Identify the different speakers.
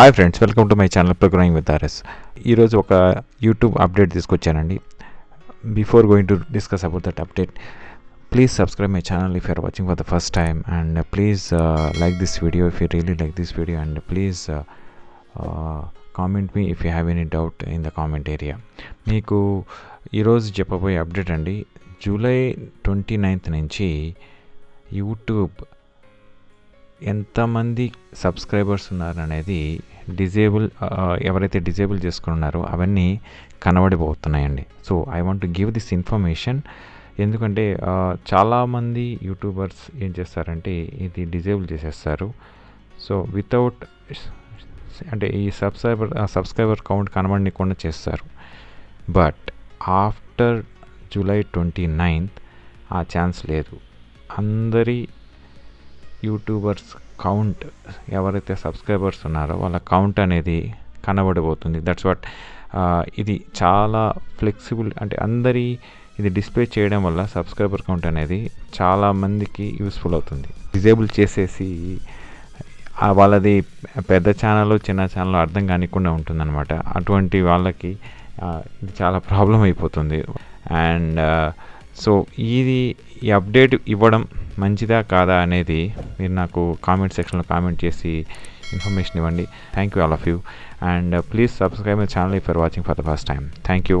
Speaker 1: Hi friends welcome to my channel programming with RS ఈరోజు ఒక YouTube update తీసుకొచ్చానండి. Before going to discuss about that update please subscribe my channel if you're watching for the first time and please like this video if you really like this video and please comment me if you have any doubt in the comment area మీకు ఈరోజు చెప్పబోయే update అండి. July twenty ninth నుంచి YouTube ఎంతమంది subscribers ఉన్నారనేది disable ఎవరైతే disable చేసుకుని ఉన్నారో అవన్నీ కనబడిపోతున్నాయండి. So I want to give this information ఎందుకంటే చాలామంది యూట్యూబర్స్ ఏం చేస్తారంటే ఇది డిజేబుల్ చేసేస్తారు. సో వితౌట్ అంటే ఈ సబ్స్క్రైబర్ సబ్స్క్రైబర్ కౌంట్ కనబడకుండా చేస్తారు. But after July twenty ninth ఆ ఛాన్స్ లేదు. అందరి యూట్యూబర్స్ కౌంట్ ఎవరైతే సబ్స్క్రైబర్స్ ఉన్నారో వాళ్ళ కౌంట్ అనేది కనబడబోతుంది. దట్స్ వాట్ ఇది చాలా ఫ్లెక్సిబుల్ అంటే అందరి ఇది డిస్ప్లే చేయడం వల్ల సబ్స్క్రైబర్ కౌంట్ అనేది చాలా మందికి యూస్ఫుల్ అవుతుంది. డిజేబుల్ చేసేసి వాళ్ళది పెద్ద ఛానల్ చిన్న ఛానల్ అర్థం కానికుండా ఉంటుందన్నమాట. అటువంటి వాళ్ళకి ఇది చాలా ప్రాబ్లం అయిపోతుంది. అండ్ సో ఇది ఈ అప్డేట్ ఇవ్వడం మంచిదా కాదా అనేది మీరు నాకు కామెంట్ సెక్షన్లో కామెంట్ చేసి ఇన్ఫర్మేషన్ ఇవ్వండి. Thank you all of you and please subscribe my channel if are watching for the first time thank you